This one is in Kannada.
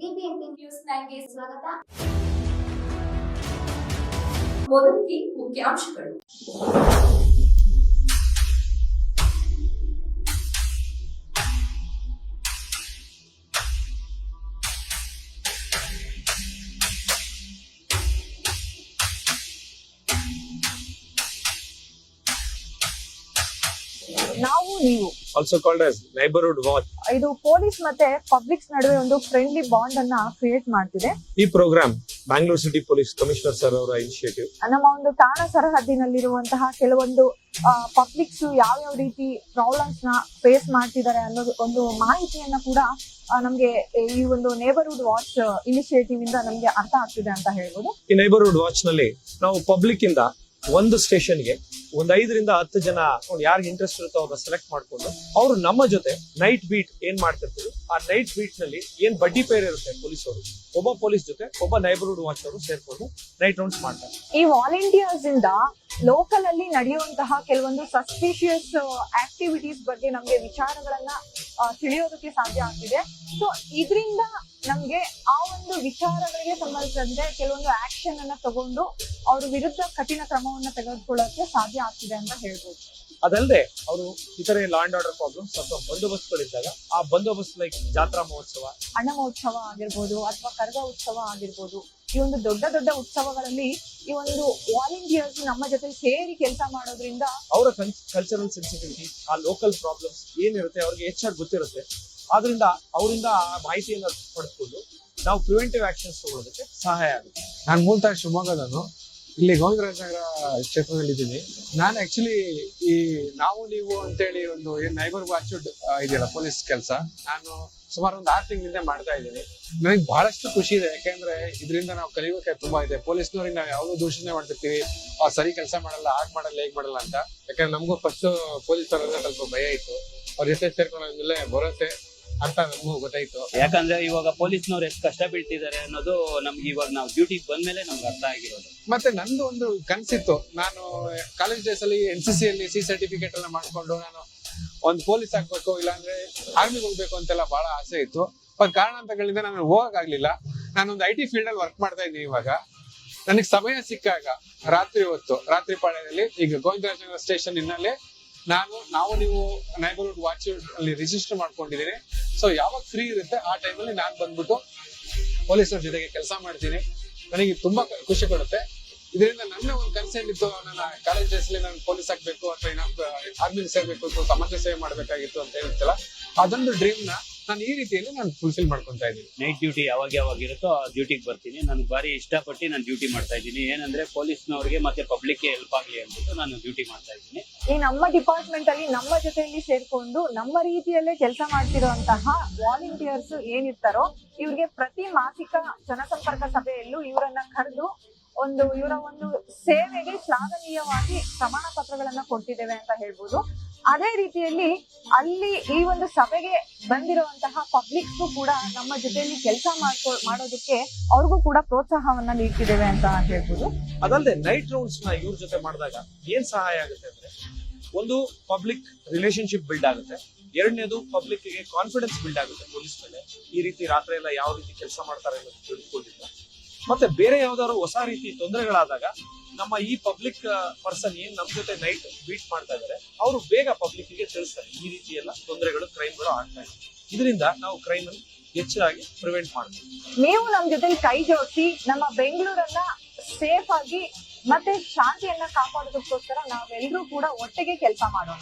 ಬಿಬಿಎಂಪಿ ನ್ಯೂಸ್ ನೈನ್ಗೆ ಸ್ವಾಗತ ಮೊದಲಿಗೆ ಮುಖ್ಯಾಂಶಗಳು ನಾವು ನೀವು. Also called as neighbourhood watch ಇದು ಪೊಲೀಸ್ ಮತ್ತೆ ಪಬ್ಲಿಕ್ಸ್ ನಡುವೆ ಒಂದು ಫ್ರೆಂಡ್ಲಿ ಬಾಂಡ್ ಅನ್ನ ಕ್ರಿಯೇಟ್ ಮಾಡ್ತಿದೆ. ಈ programme Bangalore city police commissioner sir ಅವರ ಇನಿಷಿಯೇಟಿವ್ ನಮ್ಮ ಒಂದು ಠಾಣಾ ಸರಹದ್ದಿನಲ್ಲಿರುವಂತಹ ಕೆಲವೊಂದು ಪಬ್ಲಿಕ್ಸ್ ಯಾವ ಯಾವ ರೀತಿ ಪ್ರಾಬ್ಲಮ್ಸ್ನ ಫೇಸ್ ಮಾಡ್ತಿದ್ದಾರೆ ಅನ್ನೋದು ಒಂದು ಮಾಹಿತಿಯನ್ನ ಕೂಡ ನಮ್ಗೆ ಈ ಒಂದು ನೇಬರ್ಹುಡ್ ವಾಚ್ ಇನಿಷಿಯೇಟಿವ್ ಇಂದ ನಮ್ಗೆ ಅರ್ಥ ಆಗ್ತಿದೆ ಅಂತ ಹೇಳ್ಬೋದು. ಈ ನೇಬರ್ಹುಡ್ ವಾಚ್ನಲ್ಲಿ ನಾವು ಪಬ್ಲಿಕ್ ಇಂದ ಒಂದು ಸ್ಟೇಷನ್ಗೆ ಒಂದ್ ಐದರಿಂದ ಹತ್ತು ಜನ ಯಾರಿಗೆ ಇಂಟ್ರೆಸ್ಟ್ ಇರುತ್ತೋ ಅವ್ರನ್ನ ಸೆಲೆಕ್ಟ್ ಮಾಡ್ಕೊಂಡು ಅವರು ನಮ್ಮ ಜೊತೆ ನೈಟ್ ಬೀಟ್ ಏನ್ ಮಾಡ್ತಿರ್ತಾರೆ ಆ ನೈಟ್ ಬೀಟ್ನಲ್ಲಿ ಏನ್ ಬಡ್ಡಿ ಪೇರ್ ಇರುತ್ತೆ ಪೊಲೀಸ್ ಅವರು ಒಬ್ಬ ಪೊಲೀಸ್ ಜೊತೆ, ಒಬ್ಬ ನೈಬರ್ಹುಡ್ ವಾಚ್ ಅವರು ಸೇರ್ಕೊಂಡು ನೈಟ್ ರೌಂಡ್ಸ್ ಮಾಡ್ತಾರೆ. ಈ ವಾಲಂಟಿಯರ್ಸ್ ಇಂದ ಲೋಕಲ್ ಅಲ್ಲಿ ನಡೆಯುವಂತಹ ಕೆಲವೊಂದು ಸಸ್ಪಿಷಿಯಸ್ ಆಕ್ಟಿವಿಟೀಸ್ ಬಗ್ಗೆ ನಮಗೆ ವಿಚಾರಗಳನ್ನ ತಿಳಿಯೋದಕ್ಕೆ ಸಾಧ್ಯ ಆಗ್ತಿದೆ. ಸೊ ಇದರಿಂದ ನಮ್ಗೆ ಆ ಒಂದು ವಿಚಾರಗಳಿಗೆ ಸಂಬಂಧಿಸಿದಂತೆ ಕೆಲವೊಂದು ಆಕ್ಷನ್ ಅನ್ನ ತಗೊಂಡು ಅವ್ರ ವಿರುದ್ಧ ಕಠಿಣ ಕ್ರಮವನ್ನ ತೆಗೆದುಕೊಳ್ಳೋಕೆ ಸಾಧ್ಯ ಆಗ್ತಿದೆ ಅಂತ ಹೇಳ್ಬೋದು. ಅದಲ್ಲದೆ ಅವರು ಇತರೆ ಲಾ ಅಂಡ್ ಆರ್ಡರ್ ಪ್ರಾಬ್ಲಮ್ಸ್ ಅಥವಾ ಬಂದೋಬಸ್ತ್ಗಳಿದ್ದಾಗ ಆ ಬಂದೋಬಸ್ತ್ ಲೈಕ್ ಜಾತ್ರಾ ಮಹೋತ್ಸವ ಅಣ್ಣ ಮಹೋತ್ಸವ ಆಗಿರ್ಬೋದು ಅಥವಾ ಕರಗ ಉತ್ಸವ ಆಗಿರ್ಬೋದು ಈ ಒಂದು ದೊಡ್ಡ ದೊಡ್ಡ ಉತ್ಸವಗಳಲ್ಲಿ ಈ ಒಂದು ವಾಲಂಟಿಯರ್ಸ್ ನಮ್ಮ ಜೊತೆ ಸೇರಿ ಕೆಲಸ ಮಾಡೋದ್ರಿಂದ ಅವರ ಕಲ್ಚರಲ್ ಸೆನ್ಸಿಟಿವಿಟಿ ಆ ಲೋಕಲ್ ಪ್ರಾಬ್ಲಮ್ಸ್ ಏನಿರುತ್ತೆ ಅವ್ರಿಗೆ ಹೆಚ್ಚಾಗಿ ಗೊತ್ತಿರುತ್ತೆ. ಆದ್ರಿಂದ ಅವರಿಂದ ಆ ಮಾಹಿತಿಯನ್ನ ಪಡೆದುಕೊಂಡು ನಾವು ಪ್ರಿವೆಂಟಿವ್ ಆಕ್ಷನ್ಸ್ ತಗೊಳ್ಳೋದಕ್ಕೆ ಸಹಾಯ ಆಗುತ್ತೆ. ನಾನು ಮೂಲತಃ ಶಿವಮೊಗ್ಗದವನು. ಇಲ್ಲಿ ಗೋವಿಂದರಾಜನಗರ ಕ್ಷೇತ್ರದಲ್ಲಿ ಇದ್ದೀನಿ. ನಾನು ಆಕ್ಚುಲಿ ಈ ನಾವು ನೀವು ಅಂತೇಳಿ ಒಂದು ಏನ್ ನೈಬರ್ ವಾಚ್ ಇದೆಯಲ್ಲ ಪೊಲೀಸ್ ಕೆಲಸ, ನಾನು ಸುಮಾರು ಒಂದು ಆರು ತಿಂಗಳಿಂದ ಮಾಡ್ತಾ ಇದ್ದೀನಿ. ನನಗೆ ಬಹಳಷ್ಟು ಖುಷಿ ಇದೆ, ಯಾಕೆಂದ್ರೆ ಇದರಿಂದ ನಾವು ಕಲಿಯೋಕೆ ತುಂಬಾ ಇದೆ. ಪೊಲೀಸ್ನವ್ರಿಗೆ ನಾವು ಯಾವುದೋ ದೂಷಣೆ ಮಾಡ್ತಿರ್ತೀವಿ, ಆ, ಸರಿ ಕೆಲಸ ಮಾಡಲ್ಲ, ಹಾಗೆ ಮಾಡಲ್ಲ, ಹೇಗ್ ಮಾಡಲ್ಲ ಅಂತ. ಯಾಕಂದ್ರೆ ನಮಗೂ ಫಸ್ಟ್ ಪೊಲೀಸ್ ಅವರಿಂದ ಸ್ವಲ್ಪ ಭಯ ಇತ್ತು. ಅವ್ರ ಜೊತೆ ಸೇರ್ಕೊಂಡಾದ್ಮೇಲೆ ಭರವಸೆ ಅಂತ ನಮಗೂ ಗೊತ್ತಾಯ್ತು. ಯಾಕಂದ್ರೆ ಇವಾಗ ಪೊಲೀಸ್ನವ್ರು ಎಷ್ಟು ಕಷ್ಟ ಬೀಳ್ತಿದ್ದಾರೆ ಅನ್ನೋದು ನಮ್ಗೆ ಇವಾಗ ನಾವು ಡ್ಯೂಟಿಗೆ ಬಂದ್ಮೇಲೆ ನಮ್ಗೆ ಅರ್ಥ ಆಗಿರೋದು. ಮತ್ತೆ ನಂದು ಒಂದು ಕನ್ಸಿತ್ತು. ನಾನು ಕಾಲೇಜ್ ಡೇಸ್ ಅಲ್ಲಿ ಎನ್ ಸಿ ಸಿ ಅಲ್ಲಿ ಸಿ ಸರ್ಟಿಫಿಕೇಟ್ ಎಲ್ಲ ಮಾಡ್ಕೊಂಡು ನಾನು ಒಂದು ಪೊಲೀಸ್ ಆಗ್ಬೇಕು ಇಲ್ಲಾಂದ್ರೆ ಆರ್ಮಿಗೆ ಹೋಗ್ಬೇಕು ಅಂತೆಲ್ಲ ಬಹಳ ಆಸೆ ಇತ್ತು. ಬಟ್ ಕಾರಣಾಂತರಗಳಿಂದ ನಾನು ಹೋಗಕ್ ಆಗ್ಲಿಲ್ಲ. ನಾನೊಂದು ಐ ಟಿ ಫೀಲ್ಡ್ ಅಲ್ಲಿ ವರ್ಕ್ ಮಾಡ್ತಾ ಇದ್ದೀನಿ ಇವಾಗ. ನನಗೆ ಸಮಯ ಸಿಕ್ಕಾಗ ರಾತ್ರಿ ಹೊತ್ತು ರಾತ್ರಿ ಪಾಳ್ಯದಲ್ಲಿ ಈಗ ಗೋವಿಂದರಾಜನಗರ ಸ್ಟೇಷನ್ ಇನ್ನಲ್ಲೇ ನಾನು, ನಾವು ನೀವು ನೈಬರ್ಹುಡ್ ವಾಚ್ ಅಲ್ಲಿ ರಿಜಿಸ್ಟರ್ ಮಾಡ್ಕೊಂಡಿದ್ದೀನಿ ಸೊ ಯಾವಾಗ ಫ್ರೀ ಇರುತ್ತೆ ಆ ಟೈಮಲ್ಲಿ ನಾನು ಬಂದ್ಬಿಟ್ಟು ಪೊಲೀಸರ ಜೊತೆಗೆ ಕೆಲಸ ಮಾಡ್ತೀನಿ. ನನಗೆ ತುಂಬಾ ಖುಷಿ ಕೊಡುತ್ತೆ. ಇದರಿಂದ ನನ್ನ ಒಂದು ಕನ್ಸರ್ನ್ ಇತ್ತು, ನನ್ನ ಕಾಲೇಜ್ ಡೇಸ್ ಅಲ್ಲಿ ನಾನು ಪೊಲೀಸ್ ಆಗ್ಬೇಕು, ಅಥವಾ ಏನಾದ್ರು ಆರ್ಮಿ ಸೇರ್ಬೇಕು, ಅಥವಾ ಸಮಾಜ ಸೇವೆ ಮಾಡಬೇಕಾಗಿತ್ತು ಅಂತ ಹೇಳ್ತಲ್ಲ. ಅದೊಂದು ಡ್ರೀಮ್ನ ನಾನು ಈ ರೀತಿಯಲ್ಲಿ ನಾನು ಫುಲ್ಫಿಲ್ ಮಾಡ್ಕೊಂತಾ ಇದ್ದೀನಿ. ನೈಟ್ ಡ್ಯೂಟಿ ಯಾವಾಗ ಯಾವಾಗ ಇರುತ್ತೋ ಆ ಡ್ಯೂಟಿಗೆ ಬರ್ತೀನಿ. ನಾನು ಬಾರಿ ಇಷ್ಟಪಟ್ಟು ನಾನು ಡ್ಯೂಟಿ ಮಾಡ್ತಾ ಇದ್ದೀನಿ. ಏನಂದ್ರೆ ಪೊಲೀಸ್ನವ್ರಿಗೆ ಮತ್ತೆ ಪಬ್ಲಿಕ್ಗೆ ಹೆಲ್ಪ್ ಆಗಲಿ ಅಂದ್ಬಿಟ್ಟು ನಾನು ಡ್ಯೂಟಿ ಮಾಡ್ತಾ ಇದ್ದೀನಿ. ಈ ನಮ್ಮ ಡಿಪಾರ್ಟ್ಮೆಂಟ್ ಅಲ್ಲಿ ನಮ್ಮ ಜೊತೆಯಲ್ಲಿ ಸೇರ್ಕೊಂಡು ನಮ್ಮ ರೀತಿಯಲ್ಲೇ ಕೆಲಸ ಮಾಡ್ತಿರುವಂತಹ ವಾಲಂಟಿಯರ್ಸ್ ಏನಿರ್ತಾರೋ ಇವ್ರಿಗೆ ಪ್ರತಿ ಮಾಸಿಕ ಜನಸಂಪರ್ಕ ಸಭೆಯಲ್ಲೂ ಇವರನ್ನ ಕರೆದು ಒಂದು ಇವರ ಒಂದು ಸೇವೆಗೆ ಶ್ಲಾಘನೀಯವಾಗಿ ಪ್ರಮಾಣ ಪತ್ರಗಳನ್ನ ಕೊಟ್ಟಿದ್ದೇವೆ ಅಂತ ಹೇಳ್ಬೋದು. ಅದೇ ರೀತಿಯಲ್ಲಿ ಅಲ್ಲಿ ಈ ಒಂದು ಸಭೆಗೆ ಬಂದಿರುವಂತಹ ಪಬ್ಲಿಕ್ಸ್ ಕೂಡ ನಮ್ಮ ಜೊತೆಯಲ್ಲಿ ಕೆಲಸ ಮಾಡ್ಕೊ, ಮಾಡೋದಕ್ಕೆ ಅವ್ರಿಗೂ ಕೂಡ ಪ್ರೋತ್ಸಾಹವನ್ನ ನೀಡ್ತಿದ್ದೇವೆ ಅಂತ ಹೇಳ್ಬೋದು. ಅದಲ್ಲದೆ ನೈಟ್ ರೌಂಡ್ಸ್ನ ಇವ್ರ ಜೊತೆ ಮಾಡಿದಾಗ ಏನ್ ಸಹಾಯ ಆಗುತ್ತೆ ಅಂದ್ರೆ ಒಂದು ಪಬ್ಲಿಕ್ ರಿಲೇಶನ್ಶಿಪ್ ಬಿಲ್ಡ್ ಆಗುತ್ತೆ. ಎರಡನೇದು ಪಬ್ಲಿಕ್ಗೆ ಕಾನ್ಫಿಡೆನ್ಸ್ ಬಿಲ್ಡ್ ಆಗುತ್ತೆ ಪೊಲೀಸ್ ಮೇಲೆ. ಈ ರೀತಿ ರಾತ್ರಿ ಎಲ್ಲ ಯಾವ ರೀತಿ ಕೆಲಸ ಮಾಡ್ತಾರೆ ಅನ್ನೋದು ತಿಳ್ಕೊಂಡಿಲ್ಲ. ಮತ್ತೆ ಬೇರೆ ಯಾವ್ದಾದ್ರು ಹೊಸ ರೀತಿ ತೊಂದರೆಗಳಾದಾಗ ನಮ್ಮ ಈ ಪಬ್ಲಿಕ್ ಪರ್ಸನ್ ಏನ್ ನಮ್ ಜೊತೆ ನೈಟ್ ಬೀಟ್ ಮಾಡ್ತಾ ಇದಾರೆ, ಅವರು ಬೇಗ ಪಬ್ಲಿಕ್ಗೆ ತಿಳಿಸ್ತಾರೆ. ಈ ರೀತಿ ಎಲ್ಲ ತೊಂದರೆಗಳು ಕ್ರೈಮ್ಗಳು ಆಗ್ತಾ ಇದೆ. ಇದರಿಂದ ನಾವು ಕ್ರೈಮ್ ಅನ್ನು ಹೆಚ್ಚಾಗಿ ಪ್ರಿವೆಂಟ್ ಮಾಡ್ತೀವಿ. ನೀವು ನಮ್ ಜೊತೆ ಕೈ ಜೋಡಿಸಿ, ನಮ್ಮ ಬೆಂಗಳೂರನ್ನ ಸೇಫ್ ಆಗಿ ಮತ್ತೆ ಶಾಂತಿಯನ್ನ ಕಾಪಾಡೋದಕ್ಕೋಸ್ಕರ ನಾವೆಲ್ಲರೂ ಕೂಡ ಒಟ್ಟಿಗೆ ಕೆಲಸ ಮಾಡೋಣ.